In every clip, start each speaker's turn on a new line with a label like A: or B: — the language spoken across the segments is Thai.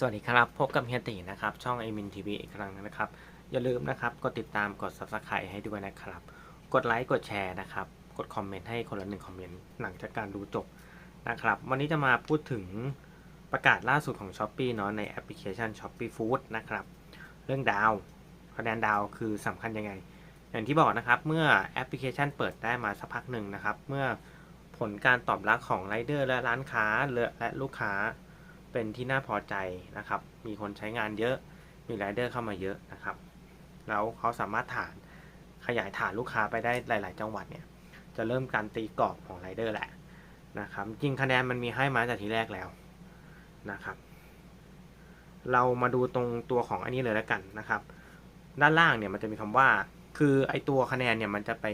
A: สวัสดีครับ พบกับเฮียตีนะครับ ช่องไอมินทีวีอีกครั้งนะครับ อย่าลืมนะครับ กดติดตามกด subscribe ให้ด้วยนะครับ กดไลค์กดแชร์นะครับ กดคอมเมนต์ให้คนละหนึ่งคอมเมนต์หลังจากการดูจบนะครับ วันนี้จะมาพูดถึงประกาศล่าสุดของ s h อ p e e เนาะในแอปพลิเคชัน s h o p e e Food นะครับ เรื่องดาวคะแนนดาวคือสำคัญยังไง อย่างที่บอกนะครับ เมื่อแอปพลิเคชันเปิดได้มาสักพักหนึ่งนะครับ เมื่อผลการตอบรับของไรเดอร์และร้านค้าและลูกค้า เป็นที่น่าพอใจนะครับ มีคนใช้งานเยอะ มีไรเดอร์เข้ามาเยอะนะครับ แล้วเขาสามารถฐานขยายฐานลูกค้าไปได้หลาย ๆ จังหวัดเนี่ย จะเริ่มการตีกรอบของไรเดอร์แหละนะครับ จริงคะแนนมันมีให้มาจากทีแรกแล้วนะครับ เรามาดูตรงตัวของอันนี้เลยแล้วกันนะครับ ด้านล่างเนี่ยมันจะมีคำว่า คือไอตัวคะแนนเนี่ยมันจะไป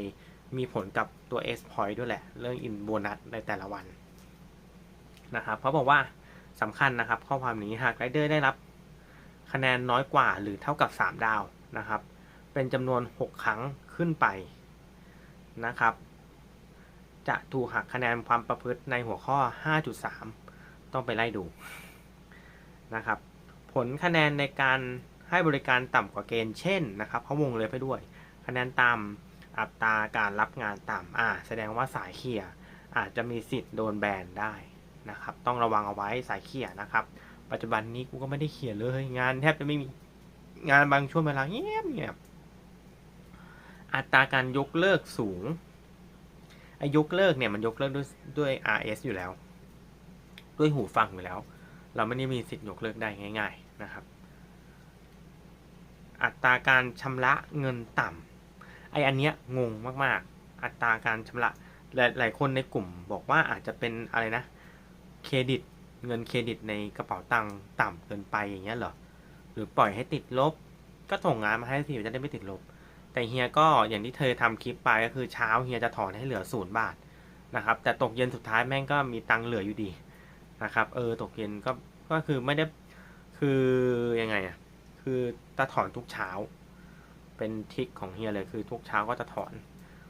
A: มีผลกับตัว S point ด้วยแหละ เรื่องอินโบนัสในแต่ละวันนะครับเขาบอกว่า สำคัญนะครับ ข้อความนี้หากไรเดอร์ได้รับคะแนนน้อยกว่าหรือเท่ากับ 3 ดาวนะครับ เป็นจำนวน 6 ครั้งขึ้นไปนะครับ จะถูกหักคะแนนความประพฤติในหัวข้อ 5.3 ต้องไปไล่ดูนะครับ ผลคะแนนในการให้บริการต่ำกว่าเกณฑ์เช่นนะครับเขาวงเลยไปด้วย คะแนนต่ำอัตราการรับงานต่ำอ่า แสดงว่าสายเขียอาจจะมีสิทธิ์โดนแบนได้ นะครับต้องระวังเอาไว้สายเขี่ยนะครับ ปัจจุบันนี้กูก็ไม่ได้เขี่ยเลยงานแทบจะไม่มีงานบางช่วงเวลาเงียบเงียบอัตราการยกเลิกสูงไอ้ยกเลิกเนี่ยมันยกเลิกด้วยด้วย RS อยู่แล้ว ด้วยหูฟังอยู่แล้ว เราไม่ได้มีสิทธิ์ยกเลิกได้ง่าย ๆนะครับ อัตราการชำระเงินต่ำไออันเนี้ยงงมากๆ อัตราการชำระหลายหลายคนในกลุ่มบอกว่าอาจจะเป็นอะไรนะ รดิต เงินเครดิตในกระเป๋าตังค์ต่ำเกินไปอย่างเงี้ยเหรอ หรือปล่อยให้ติดลบ ก็ส่งงานมาให้สิจะได้ไม่ติดลบ แต่เฮียก็อย่างที่เธอทำคลิปไปก็คือเช้าเฮียจะถอนให้เหลือศูนย์บาทนะครับ แต่ตกเย็นสุดท้ายแม่งก็มีตังค์เหลืออยู่ดีนะครับ เออตกเย็นก็ก็คือไม่ได้คือยังไงอะคือจะถอนทุกเช้า เป็นทิกของเฮียเลยคือทุกเช้าก็จะถอน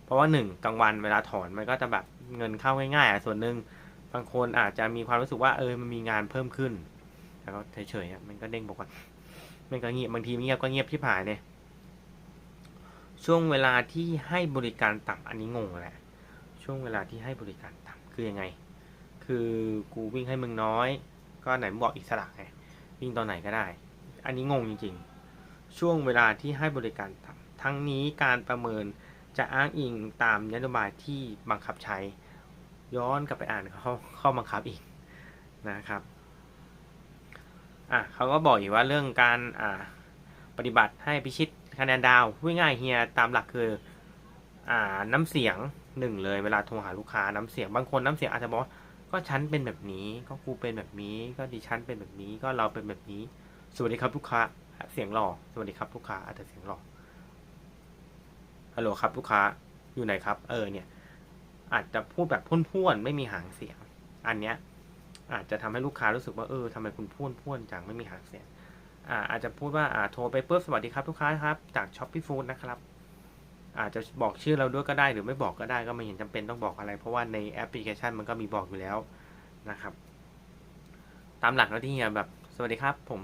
A: เพราะว่าหนึ่งกลางวันเวลาถอนมันก็จะแบบเงินเข้าง่ายๆอะส่วนหนึ่ง บางคนอาจจะมีความรู้สึกว่าเออมันมีงานเพิ่มขึ้นแล้วก็เฉยๆมันก็เด้งบอกว่ามันก็เงียบบางทีเงียบก็เงียบที่ผ่านเนี่ยช่วงเวลาที่ให้บริการต่ำอันนี้งงแหละช่วงเวลาที่ให้บริการต่ำคือยังไง คือกูวิ่งให้มึงน้อย ก็ไหนบอกอิสระไงวิ่งตอนไหนก็ได้ อันนี้งงจริง ๆ ช่วงเวลาที่ให้บริการต่ำทั้งนี้การประเมินจะอ้างอิงตามนโยบายที่บังคับใช้ ย้อนกลับไปอ่านข้อข้อบังคับอีกนะครับอะเขาก็บอกอีกว่าเรื่องการอ่าปฏิบัติให้พิชิตคะแนนดาววิ่ง่ายเฮียตามหลักคืออ่าน้ำเสียงหนึ่งเลยเวลาโทรหาลูกค้าน้ำเสียงบางคนน้ำเสียงอาจจะบอกก็ฉันเป็นแบบนี้ ก็กูเป็นแบบนี้ ก็ดิฉันเป็นแบบนี้ก็เราเป็นแบบนี้ สวัสดีครับลูกค้าเสียงหล่อสวัสดีครับลูกค้าอาจจะเสียงหล่อฮัลโหลครับลูกค้าอยู่ไหนครับ เออเนี่ย อาจจะพูดแบบพ่นๆไม่มีหางเสียง อันเนี้ยอาจจะทำให้ลูกค้ารู้สึกว่าเออทำไมคุณพ่นพ่นจังไม่มีหางเสียงอาอาจจะพูดว่าอ่าโทรไปปุ๊บสวัสดีครับลูกค้าครับ จากช้อปปี้ฟู้ดนะครับ อาจจะบอกชื่อเราด้วยก็ได้หรือไม่บอกก็ได้ก็ไม่เห็นจำเป็นต้องบอกอะไร เพราะว่าในแอปพลิเคชันมันก็มีบอกอยู่แล้วนะครับ ตามหลักแล้วที่เฮียแบบสวัสดีครับ ผม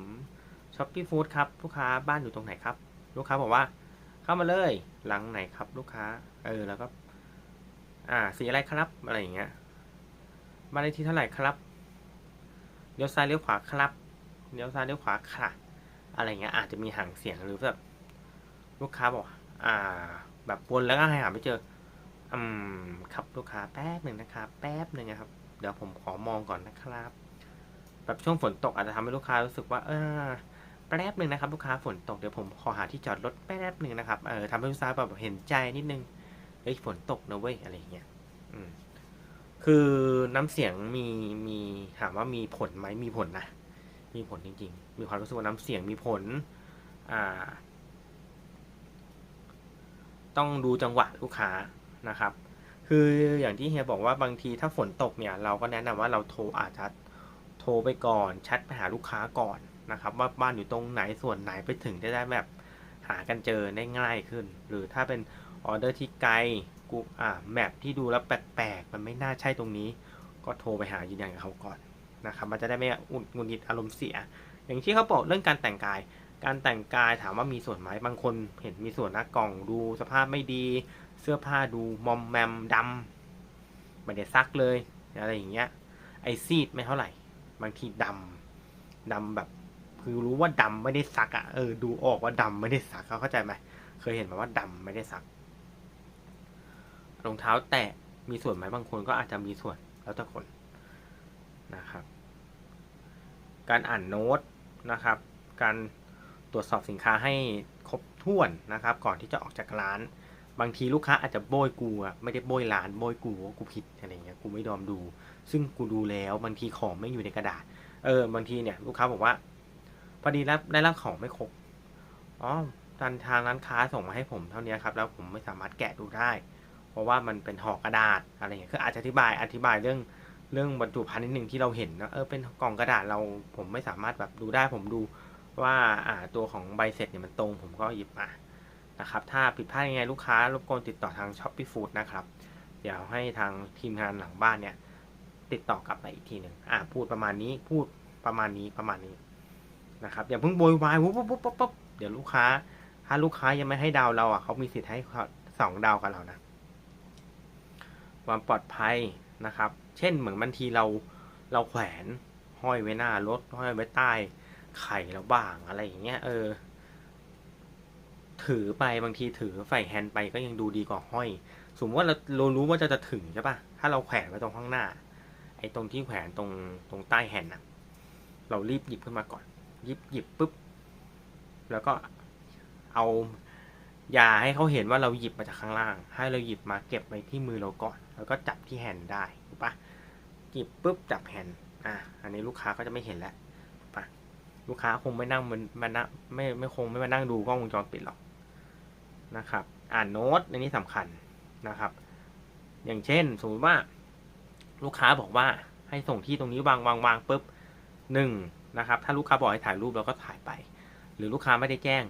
A: ช้อปปี้ฟู้ดครับลูกค้าบ้านอยู่ตรงไหนครับ ลูกค้าบอกว่า เข้ามาเลยหลังไหนครับ ลูกค้า เออแล้วก็ อ่า สีอะไรครับ อะไรอย่างเงี้ย บ้านเลขที่เท่าไหร่ครับ เลี้ยวซ้ายเลี้ยวขวาครับ เลี้ยวซ้ายเลี้ยวขวาค่ะ อะไรเงี้ย อาจจะมีห่างเสียงหรือแบบลูกค้าบอก อ่า แบบวนแล้วก็ให้หาไม่เจอ อืม ครับลูกค้าแป๊บหนึ่งนะครับ แป๊บหนึ่งนะครับ เดี๋ยวผมขอมองก่อนนะครับ แบบช่วงฝนตกอาจจะทำให้ลูกค้ารู้สึกว่า เออแป๊บหนึ่งนะครับ ลูกค้าฝนตกเดี๋ยวผมขอหาที่จอดรถแป๊บหนึ่งนะครับ เออทำให้ลูกค้าแบบเห็นใจนิดนึง ฮ้ยฝนตกนะเว้ยอะไรเงี้ยอืม คือน้ำเสียงมีมีถามว่ามีผลไหมมีผลนะมีผลจริงๆ มีความรู้สึกว่าน้ำเสียงมีผล อ่า ต้องดูจังหวะลูกค้านะครับ คืออย่างที่เฮียบอกว่าบางทีถ้าฝนตกเนี่ย เราก็แนะนำว่าเราโทรอาจจะโทรไปก่อนแชทไปหาลูกค้าก่อนนะครับ ว่าบ้านอยู่ตรงไหนส่วนไหนไปถึงจะได้แบบหากันเจอได้ง่ายขึ้น หรือถ้าเป็น ออเดอร์ที่ไกลกูอ่าแมปที่ดูแล้วแปลกๆมันไม่น่าใช่ตรงนี้ ก็โทรไปหายืนยันกับเขาก่อนนะครับมันจะได้ไม่อุดงุนงิดอารมณ์เสีย อย่างที่เขาบอกเรื่องการแต่งกาย การแต่งกายถามว่ามีส่วนไหมบางคนเห็นมีส่วนนะกล่องดูสภาพไม่ดี เสื้อผ้าดูมอมแมมดำไม่ได้ซักเลยอะไรอย่างเงี้ยไอซีดไม่เท่าไหร่ บางทีดำดำแบบ คือรู้ว่าดำไม่ได้ซักอะ่ะเออดูออกว่าดำไม่ได้ซักเขาเข้าใจไหมเคยเห็นไหมว่าดำไม่ได้ซัก รองเท้าแตะมีส่วนไหมบางคนก็อาจจะมีส่วนแล้วแต่คนนะครับ การอ่านโน้ตนะครับ การตรวจสอบสินค้าให้ครบถ้วนนะครับ ก่อนที่จะออกจากร้าน บางทีลูกค้าอาจจะโบยกูอะไม่ได้โบยร้านโบยกูว่ากูผิดอะไรเงี้ยกูไม่ยอมดู ซึ่งกูดูแล้วบางทีของไม่อยู่ในกระดาษ เออบางทีเนี่ยลูกค้าบอกว่าพอดีรับได้รับของไม่ครบอ๋อทางร้านค้าส่งมาให้ผมเท่านี้ครับ แล้วผมไม่สามารถแกะดูได้ ราะว่ามันเป็นห่อกระดาษอะไรเงี้ยคืออาจจะอธิบายอธิบายเรื่องเรื่องบรรจุภัณฑ์นิดหนึ่งที่เราเห็นนะเออเป็นกล่องกระดาษเราผมไม่สามารถแบบดูได้ผมดูว่าอ่าตัวของใบเสร็จเนี่ยมันตรงผมก็หยิบมานะครับ ถ้าผิดพลาดยังไงลูกค้ารบกวนติดต่อทาง s h o p ปี้ฟู้ดนะครับ เดี๋ยวให้ทางทีมงานหลังบ้านเนี่ย ติดต่อกลับไปอีกทีหนึ่งอ่าพูดประมาณนี้พูดประมาณนี้ประมาณนี้นะครับอย่าเพิ่งโวยวายปุ๊บปุ๊บปุ๊บปุ๊บปุ๊บเดี๋ยวลูกค้า ถ้าลูกค้ายังไม่ให้ดาวเราอะเขามีสิทธิ์ให้สองดาวกับเรานะ ความปลอดภัยนะครับ เช่นเหมือนบางทีเราเราแขวนห้อยไว้หน้ารถห้อยไว้ใต้ไข่เราบ้างอะไรอย่างเงี้ยเออ ถือไปบางทีถือใส่แฮนด์ไปก็ยังดูดีกว่าห้อย สมมติว่าเราเรารู้ว่าจะจะถึงใช่ปะถ้าเราแขวนไว้ตรงข้างหน้า ไอ้ตรงที่แขวนตรงตรงใต้แฮนด์อะเรารีบหยิบขึ้นมาก่อนหยิบหยิบปุ๊บแล้วก็เอาอย่าให้เขาเห็นว่าเราหยิบมาจากข้างล่าง ให้เราหยิบมาเก็บไว้ที่มือเราก่อน แล้วก็จับที่แฮนด์ได้ถูกปะหยิบปุ๊บจับแฮนด์อะอันนี้ลูกค้าก็จะไม่เห็นแล้วถูกปะลูกค้าคงไม่นั่งมันมานั่งไม่ไม่คงไม่มานั่งดูกล้องวงจรปิดหรอกนะครับ อ่านโน้ตในนี้สำคัญนะครับ อย่างเช่น สมมติว่า ลูกค้าบอกว่าให้ส่งที่ตรงนี้วางวางวางปุ๊บหนึ่งนะครับ ถ้าลูกค้าบอกให้ถ่ายรูปเราก็ถ่ายไป หรือลูกค้าไม่ได้แจ้ง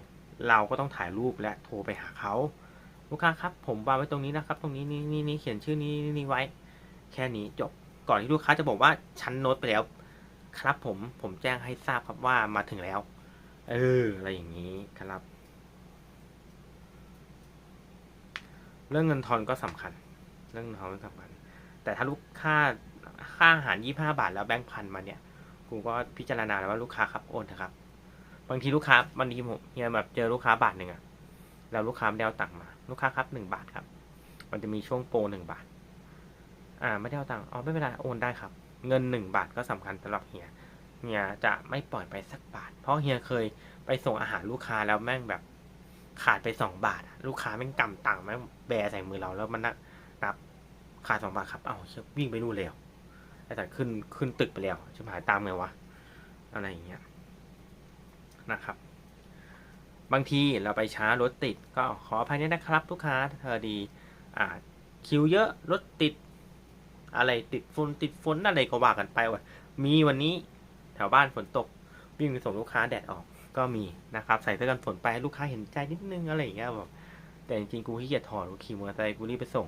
A: เราก็ต้องถ่ายรูปและโทรไปหาเขา ลูกค้าครับ ผมวางไว้ตรงนี้นะครับ ตรงนี้นี่นี่นี่เขียนชื่อนี้นี่ไว้ แค่นี้จบก่อนที่ลูกค้าจะบอกว่าชั้นโน้ตไปแล้ว ครับผมผมแจ้งให้ทราบครับว่ามาถึงแล้ว เอออะไรอย่างนี้ครับ เรื่องเงินทอนก็สำคัญ เรื่องเงินทอนก็สำคัญ แต่ถ้าลูกค้าค่าอาหารยี่ห้าบาทแล้วแบงค์พันมาเนี่ยกูก็พิจารณาแล้วว่าลูกค้าครับโอนเถอะครับ บางทีลูกค้าบางทีผมเฮียแบบเจอลูกค้าบาทหนึ่งอะ แล้วลูกค้าไม่ได้เอาตังค์มา ลูกค้าครับหนึ่งบาทครับ มันจะมีช่วงโปรหนึ่งบาท อ่าไม่ได้เอาตังค์อ๋อไม่เป็นไรโอนได้ครับ เงินหนึ่งบาทก็สำคัญสำหรับเฮียเฮียจะไม่ปล่อยไปสักบาท เพราะเฮียเคยไปส่งอาหารลูกค้าแล้วแม่งแบบขาดไปสองบาท ลูกค้าแม่งกำตังค์แม่งแบใส่มือเราแล้วมันนับขาดสองบาทครับ เอ้าวิ่งไปนู่นแล้วไอ้แต่ขึ้นขึ้นตึกไปแล้วจะหายตามไงวะอะไรอย่างเงี้ยนะครับ บางทีเราไปช้ารถติดก็ขออภัยด้วยนะครับลูกค้าเธอดีอ่าคิวเยอะรถติด อะไรติดฝนติดฝนอะไรก็ว่ากันไปว่ะมีวันนี้แถวบ้านฝนตกวิ่งไปส่งลูกค้าแดดออกก็มีนะครับใส่เสื้อกันฝนไปให้ลูกค้าเห็นใจนิดนึงอะไรอย่างเงี้ยแบบแต่จริงๆกูขี้เกียจถอดกูขี่มอเตอร์ไซค์กูรีบไปส่ง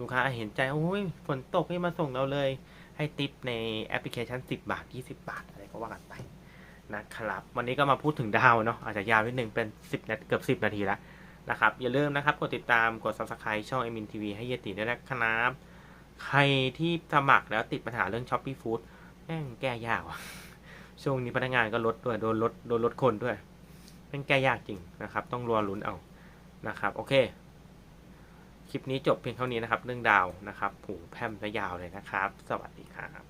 A: ลูกค้าเห็นใจโอ้ยฝนตกให้มาส่งเราเลย ให้ติปในแอปพลิเคชัน 10 บาท 20 บาท อะไรก็ว่ากันไป นะครับ วันนี้ก็มาพูดถึงดาวเนาะอาจจะยาวนิดนึงเป็น 10นาทีเกือบ 10 นาทีแล้วนะครับ อย่าลืมนะครับ กดติดตามกด subscribe ช่อง m อมินทีวีให้เยติด้วยนะครับใครที่สมัครแล้วติดปัญหาเรื่อง s h อ p e e Food แม่งแก้ยากว่ะช่วงนี้พนักงานก็ลดด้วยโดนลดโดนลดคนด้วยแม่งแก้ยากจริงนะครับ ต้องรอลุ้นเอานะครับ โอเค คลิปนี้จบเพียงเท่านี้นะครับ เรื่องดาวนะครับผูแพร่มและยาวเลยนะครับ สวัสดีครับ